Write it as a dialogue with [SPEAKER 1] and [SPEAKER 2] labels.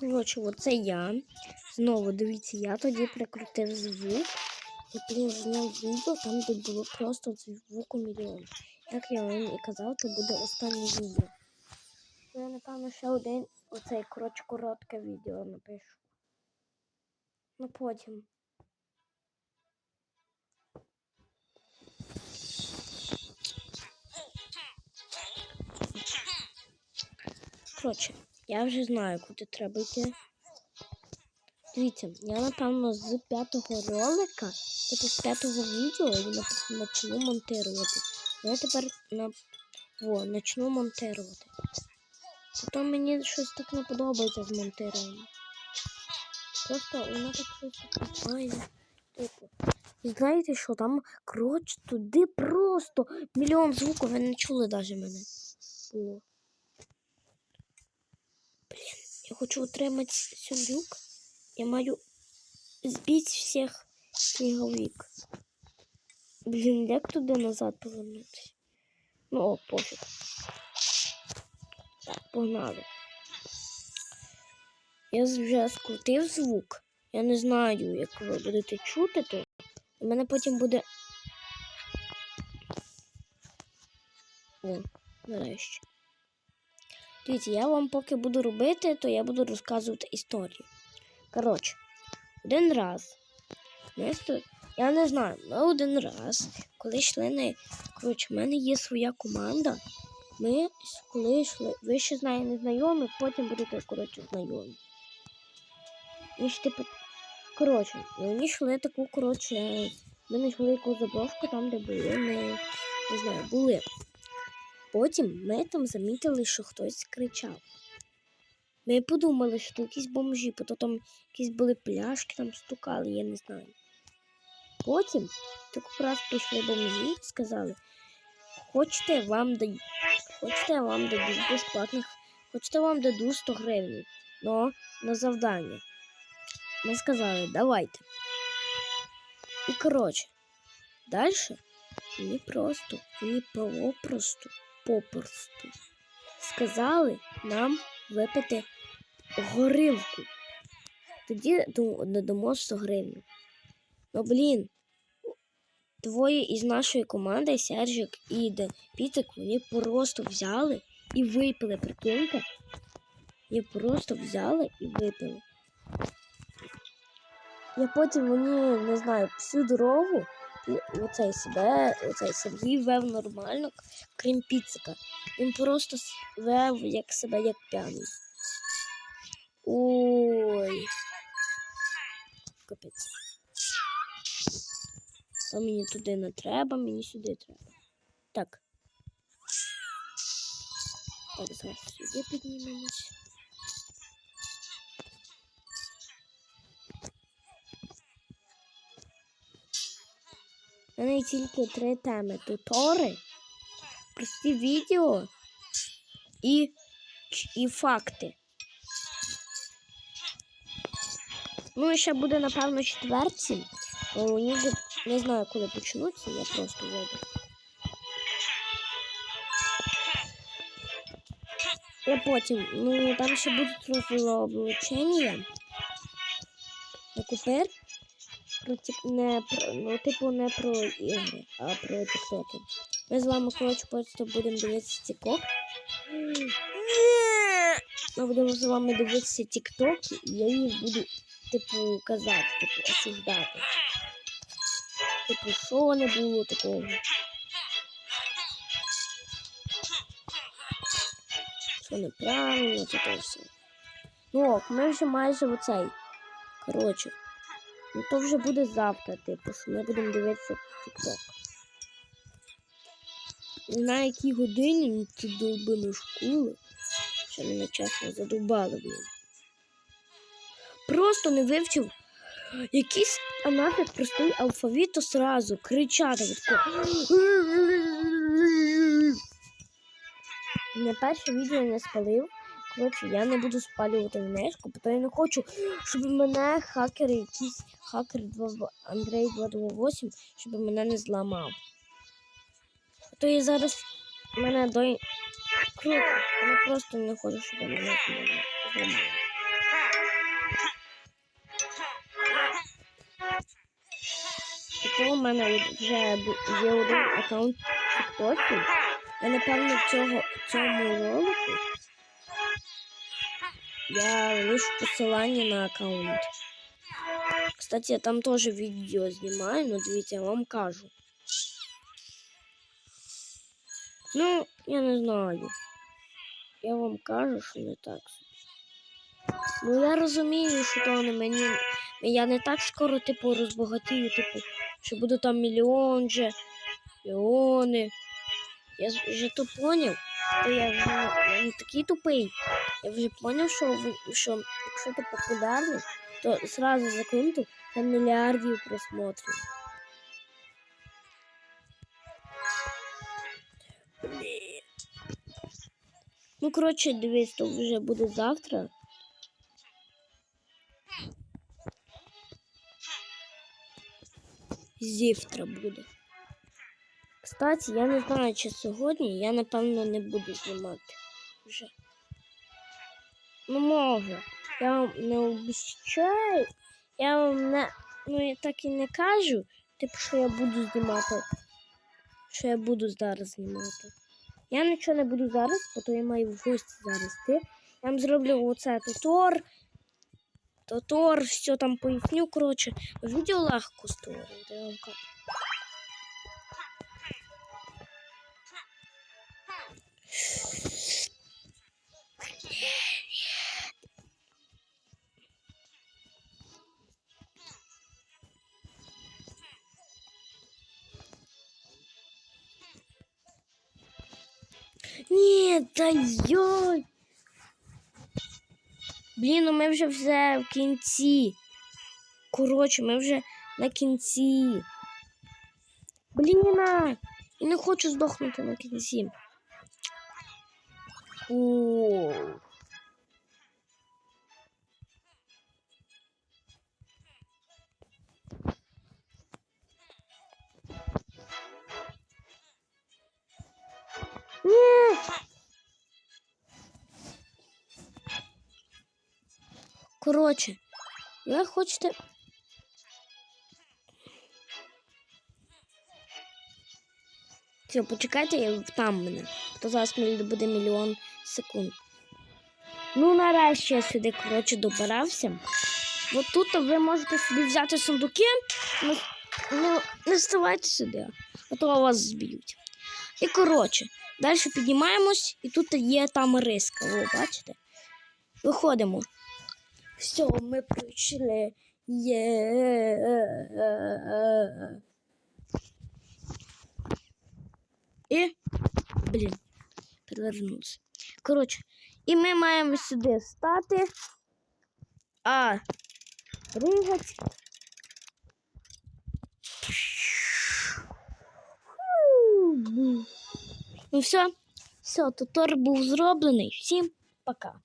[SPEAKER 1] Коротше, оце я. Знову дивіться, я тоді прикрутив звук. І блін, зняв відео там, де було просто звуку мільйон. Як я вам і казав, то буде останнє відео. Я, напевно, ще один оцей коротше коротке відео напишу. Ну потім. Коротше, я вже знаю, куди треба йти. Дивіться, я напевно з п'ятого ролика, тобто з п'ятого відео я почну монтувати. Я тепер на о, почну монтувати. Потім мені щось так не подобається з монтированням. Просто воно так щось файне. Типу. І знаєте що, там, коротше, туди просто мільйон звуків, ви не чули навіть мене. Було. Я хочу отримати сундук. Я маю збити всіх сніговик. Блін, як туди назад повернутися? Ну, о, пофіг. Погнали. Я вже скрутив звук. Я не знаю, як ви будете чути то. У мене потім буде. О, нарешті. Дивіться, я вам поки буду робити, то я буду розказувати історію. Коротше, один раз. Я не знаю, ми один раз, коли йшли на. Коротше, в мене є своя команда. Ми коли йшли, ви ще з нею не знайомі, потім будете, коротше, знайомі. І ж типу. Коротше, вони йшли таку, коротше, ми знайшли якусь заброшку там, де були, ми не знаю, були. Потім ми там замітили, що хтось кричав. Ми подумали, що це якісь бомжі, бо то там якісь були пляшки, там стукали, я не знаю. Потім так раз прийшли бомжі і сказали, хочете вам дають, хочете вам дадуть безплатних, хочете вам дадуть 100 гривень, но на завдання. Ми сказали, давайте. І коротше, далі мені просто, мені попросту, попросту сказали нам випити горілку. Тоді додамо 100 гривень. Ну, блін, двоє із нашої команди, Сержик і Пітик, вони просто взяли і випили, прикиньте. Вони просто взяли і випили. Я потім вони, не знаю, всю дорогу оцей себе, оцей Сергій вев нормально, крім піцика. Він просто вев як себе як п'яний. Ой. Капець. А мені туди не треба, мені сюди треба. Так. Так, зараз сюди піднімемось. У мене тільки три теми: тутори, прості відео і, і факти. Ну і ще буде, напевно, четверті. Вони вже не знаю, коли почнуться, я просто веду. Я потім, ну там ще будуть розлоблучення. На купер. Тік- не про, ну, типу, не про ігри, а про тіктоки. Ми з вами, коротше, просто будемо дивитися тікток. Ми будемо з вами дивитися тіктоки, і я їх буду, типу, казати, типу, осуждати. Типу, що не було такого. Що неправильно, це то все. Ну, ок, ми вже майже оцей. Коротше. Ну то вже буде завтра, типу, що ми будемо дивитися TikTok. На якій годині ці довбані школи, що мене чесно задубали, блін. Просто не вивчив якийсь а нафіг простий алфавіт, то сразу кричати. На перше відео не спалив. Коротше, я не буду спалювати внешку, бо я не хочу, щоб мене хакери якийсь хакер 2, Андрей 228, щоб мене не зламав. То я зараз мене до... Круто, я просто не хочу, щоб мене зламав. У мене вже є один аккаунт в TikTok. Я напевно в цього, цьому ролику я лишу посилання на аккаунт. Кстати, я там теж відео знімаю, ну дивіться, я вам кажу. Ну, я не знаю. Я вам кажу, що не так. Ну я розумію, що то не мені. Я не так скоро, типу, розбагатію, типу, що буду там мільйон же, мільйони. Я вже то поняв, то я вже не такий тупий. Я вже поняв, що, що якщо ти популярний, то зразу за секунду там мільярдів просмотрів. Ну, коротше, дивись, то вже буде завтра. Завтра буде. Кстати, я не знаю, чи сьогодні я напевно не буду знімати вже. Ну, може. Я вам не обіцяю. Я вам не. Ну, я так і не кажу, типу, що я буду знімати. Що я буду зараз знімати. Я нічого не буду зараз, бо я маю в гості зараз йти. Я вам зроблю оце тутор. Тутор, все там поясню. Коротше, відео легко створювати, Ні, та йой. Блін, ну ми вже все в кінці. Коротше, ми вже на кінці. Блин Я не хочу здохнути на кінці. О. Коротше, ви хочете. Все, почекайте, я там мене. То зараз буде мільйон секунд. Ну, нарешті я сюди, коротше, добирався. От тут ви можете собі взяти сундуки. Ну, ну не ставайте сюди, а то вас зб'ють. І коротше, далі піднімаємось, і тут є там риска. О, бачите? Виходимо. Все, ми прийшли. Є. І. Блін, перевернувся. Коротше, і ми маємо сюди стати. А. Ригать. Ну все, все, тутор був зроблений. Всім пока.